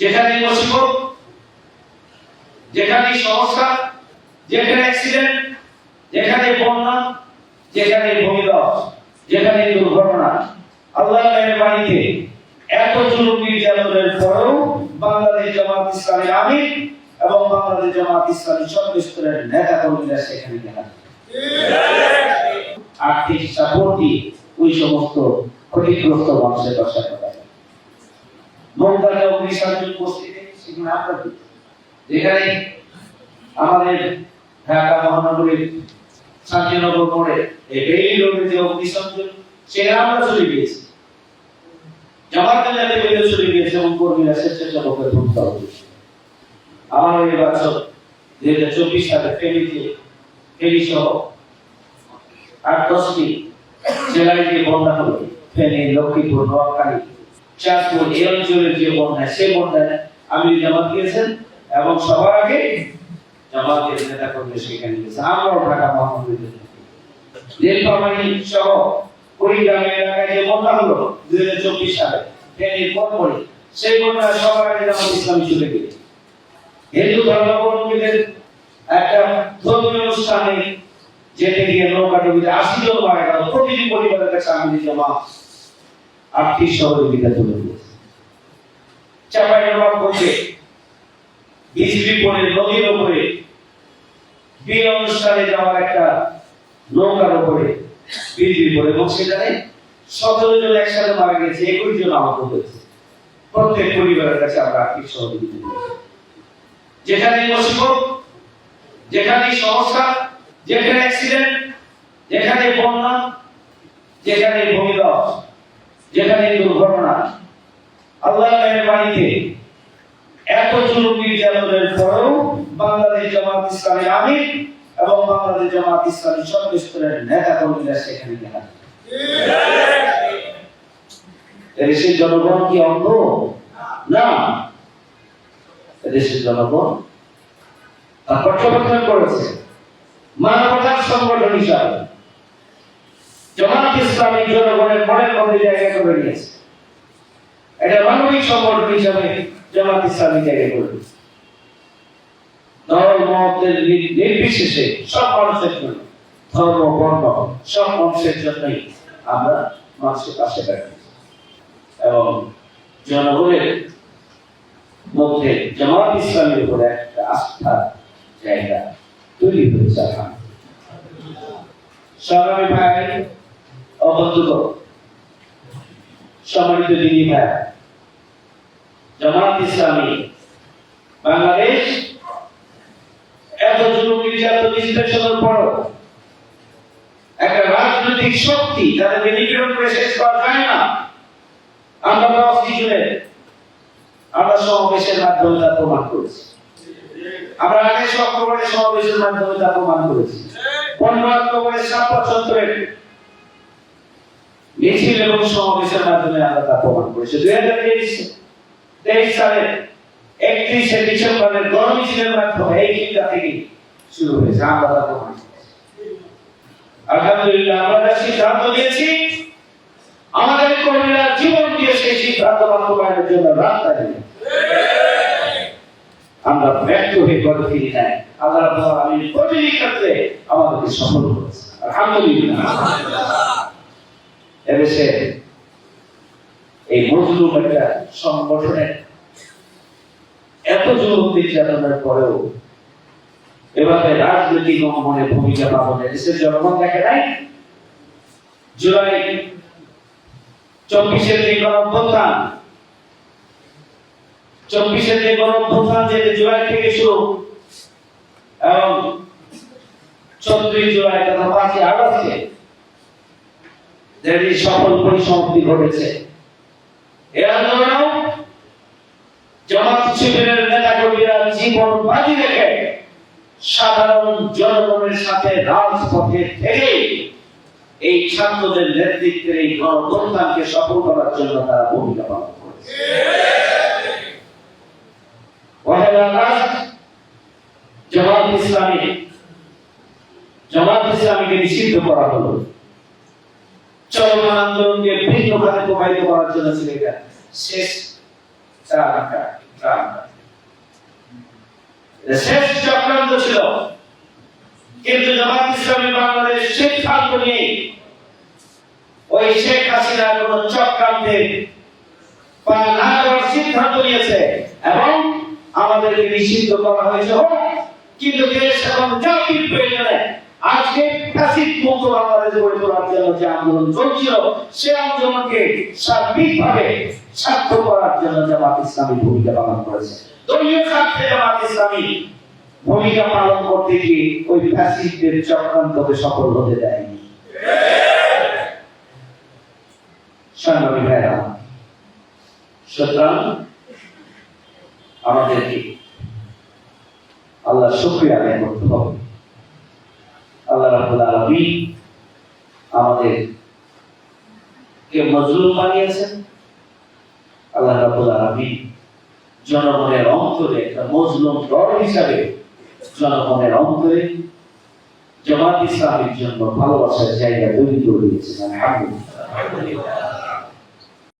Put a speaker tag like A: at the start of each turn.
A: যেখানে মুসিবত যেখানে সমস্যা যেখানে অ্যাক্সিডেন্ট যেখানে বন্যা যেখানে ভূমিধস যেখানে দুর্ঘটনা। আল্লাহ বাড়িতে এত জুলুম নির্যাতনের পরেও বাংলাদেশ জামাত ইসলামী আমির এবং বাংলাদেশ জামাত ইসলামী সর্বস্তরের নেতা কর্মীরা সেখানে দেখা যায়। আর্থিক সাপোর্ট ওই সমস্ত ক্ষতিগ্রস্ত মানুষের পাশে যায়। উপস্থিতি যেখানে আমাদের ঢাকা মহানগরীর শান্তিনগর মোড়ে এই রোডে সেখানে আমরা চলে গিয়েছি। এবং আমার ওই হাজার সহ বন্যা হলো। লক্ষ্মীপুর, নোয়াখালী। চাঁদপুর এই অঞ্চলের যে বন্যা সে বন্যায় আমি জামাত গিয়েছেন এবং সবার আগে জামাতের নেতা কর্মী সেখানে গেছে আমরাও ঢাকা মহানগরীতে নীলফামারী সহ কুড়িগ্রাম এলাকায় যে বন্যা হলো দুই হাজার চব্বিশ সালে, ফেনীর পরপরই সেই বন্যায় সবার আগে জামাত ইসলামী চলে গেছে হিন্দু ধর্মাবলম্বীদের একটা ধর্মীয় অনুষ্ঠানে যেতে গিয়ে নৌকাডুবিতে আশি জন মারা গেল। প্রতিটি পরিবারের কাছে আমি জমা আর্থিক সহযোগিতা তুলে দিয়েছে চাপাই নবাব করছে বিজলি পরে নদীর উপরে বিয়ে অনুষ্ঠানে যাওয়ার একটা নৌকার উপরে পরে সতেরো জন একসাথে মারা গেছে, একুশ জন আহত হয়েছে। প্রত্যেক পরিবারের কাছে আমরা আর্থিক সহযোগিতা যেখানে মুসিবত যেখানে সমস্যা, যেখানে অ্যাক্সিডেন্ট যেখানে বন্যা, যেখানে ভূমিধস যেখানে দুর্ঘটনা আল্লাহ বাড়িতে এত জুলুম নির্যাতনের পরেও বাংলাদেশ জামাত ইসলামী আমির এবং বাংলাদেশ জামাত ইসলামী সর্বস্তরের নেতা কর্মীরা সেখানে দেখা। দেশের জনগণ কি অন্ধ? না। দেশের জনগণ তা পর্যবেক্ষণ করেছে। মানবতার সংগঠন হিসাবে। জামাত ইসলামী জনগণের মনের মধ্যে জায়গা করে নিয়েছে এটা মানবিক সংগঠন হিসাবে জামাত ইসলামী জায়গা করে ধর্ম মতের নির্বিশেষে সব মানুষের জন্য, ধর্ম, বর্ণ সব মানুষের জন্যই আমরা মানুষের পাশে থাকি এবং জনগণের মধ্যে জামাত ইসলামের উপরে একটা আস্থা, জায়গা তৈরি হয়েছে। আলহামদুলিল্লাহ। ভাই ও সম্মানিত দিনী ভাই জামাত ইসলামী, বাংলাদেশ এত জুলুম নির্যাতন নিষ্পেষণের পরও একটা রাজনৈতিক শক্তি যাদেরকে নিপীড়ন করে শেষ করা যায় না। আমরা জুড়ে আমরা সমাবেশের মাধ্যমে তা প্রমাণ করেছি। আমরা আগে অক্টোবরের সমাবেশের মাধ্যমে তা প্রমাণ করেছি। পনেরো অক্টোবরের সাত বছরের মিছিল এবং সমাবেশের মাধ্যমে আমরা তা প্রমাণ করেছি। দুই হাজার তেইশ তেইশ সালের একত্রিশে ডিসেম্বরের গণ মিছিলের মাধ্যমে এই চিন্তা থেকে শুরু হয়েছে। আমরা প্রমাণ আলহামদুলিল্লাহ, আমরা সিদ্ধান্ত নিয়েছি, আমাদের কর্মীরা জীবন দিয়ে সেই সিদ্ধান্ত বাস্তবায়নের জন্য রাস্তা দিল আমরা ব্যর্থ হয়ে করে ফিরি নাই আল্লাহ আলামিন প্রতিটি ক্ষেত্রে আমাদেরকে সফল করেছে আলহামদুলিল্লাহ। এদেশে এই মজলুম একটা সংগঠনের এত জুলুম নির্যাতনের পরেও এভাবে রাজনৈতিক অঙ্গনে ভূমিকা পালনে দেশের জনগণ দেখে নাই। জুলাই চব্বিশের যে গণঅভ্যুত্থান, চব্বিশের যে গণঅভ্যুত্থান যে জুলাই থেকে শুরু, এবং চোদ্দই জুলাই তথা পাঁচই আগস্টে যেটি সফল পরিসমাপ্তি ঘটেছে। শিবিরের নেতা কর্মীরা জীবন বাজি রেখে সাধারণ জনগণের সাথে রাজপথে থেকে এই ছাত্রদের নেতৃত্বের এই গণঅভ্যুত্থানকে সফল করার জন্য তারা ভূমিকা পালন করেছে। জামাত ইসলামী জামাত ইসলামীকে নিষিদ্ধ করা হলো। চলমান আন্দোলনকে ভিন্ন খাতে প্রবাহিত করার জন্য ছিল এটা। শেষ আঁকা, শেষ চক্রান্ত ছিল। কিন্তু জামাত ইসলামী বাংলাদেশ সিদ্ধান্ত নিয়ে ওই শেখ হাসিনা কোন চক্রান্তে পা না দেওয়ার সিদ্ধান্ত নিয়েছে এবং আমাদেরকে নিষিদ্ধ করা হয়েছে। কিন্তু দেশ এবং জাতির প্রয়োজনে আজকে ফ্যাসিড মুক্ত বাংলাদেশ গড়ে তোলার জন্য যে আন্দোলন চলছিল সে আন্দোলনকে সার্বিকভাবে সার্থক করার জন্য জামাত ইসলামী ভূমিকা পালন করেছে। দলীয় স্বার্থে জামাত ইসলামী ভূমিকা পালন করতে গিয়ে ওই ফ্যাসিস্টদের চক্রান্তকে সফল হতে দেয়নি। সংগ্রামী ভাইরা, সুতরাং আমাদেরকে আল্লাহ শুক্রিয়া আদায় করতে হবে। আলমী আমাদের কে মজলুম বানিয়েছেন? আল্লাহ রাবুল আলমী জনগণের অন্তরে একটা মজলুম দল হিসাবে জনগণের অন্তরে জামাত ইসলামের জন্য ভালোবাসার জায়গা তৈরি করে দিয়েছেন। আলহামদুলিল্লাহ।